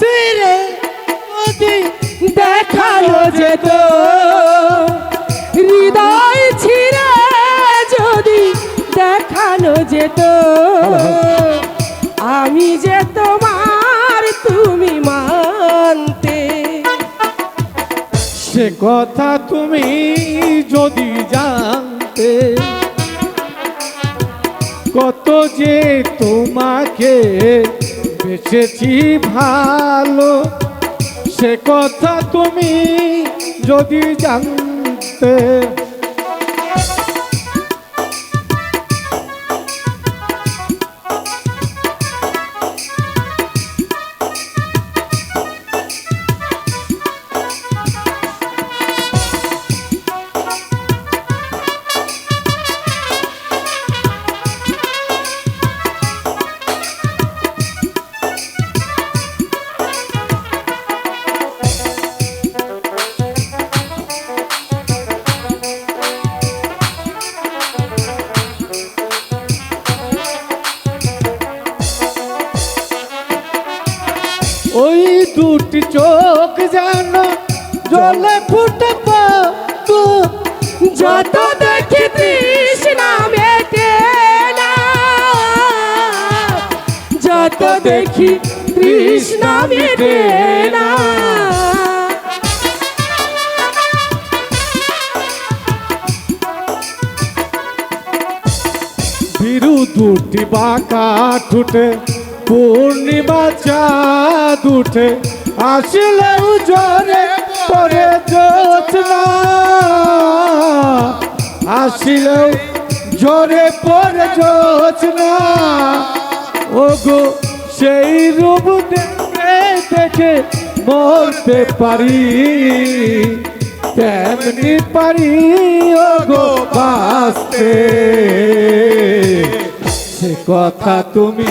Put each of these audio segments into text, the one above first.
যদি দেখানো যেত হৃদয় ছিঁড়ে যদি দেখানো যেত আমি যে তোমার তুমি মানতে। সে কথা তুমি যদি জানতে, কত যে তোমাকে বেছেছি ভালো। সে কথা তুমি যদি জানতে ওই দুটি চোখ যেন জলে ফুটে যত দেখি তৃষ্ণা মেটে না। যত দেখি তৃষ্ণা মেটে না। বিরু দুটি বাঁকা ঠুটে পূর্ণিমা চাঁদ উঠে আসলেও জোরে পরে জোৎস্না আসলেও জোরে পরে জোৎস্না ও গো সেই রূপ দেখে দেখে মরতে পারি। তেমনি পারি ও গো বাঁচতে। সে কথা তুমি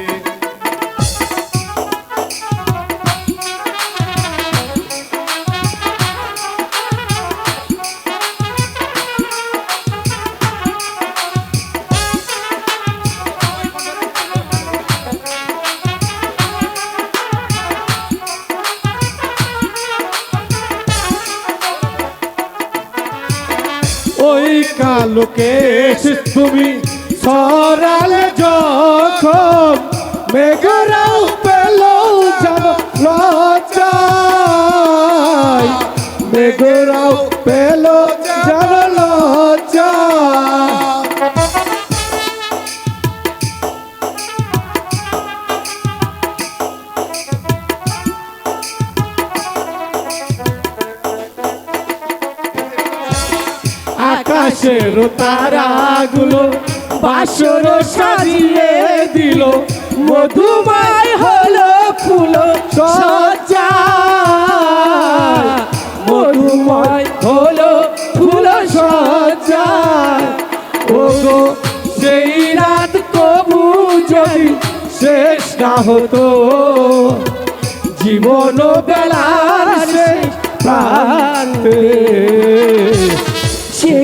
ওই কালোকে তুমি সরালে যখন মেঘরাও পেল যেন লজ্জায়। মেঘরাও পেল আকাশের তারাগুলো বাসর সাজিয়ে দিল। মধুময় হলো ফুল সজ্জা। মধুময় হলো ফুল সজ্জা। ও সেই রাত কবু যদি শেষ হতো জীবন বেলার শেষ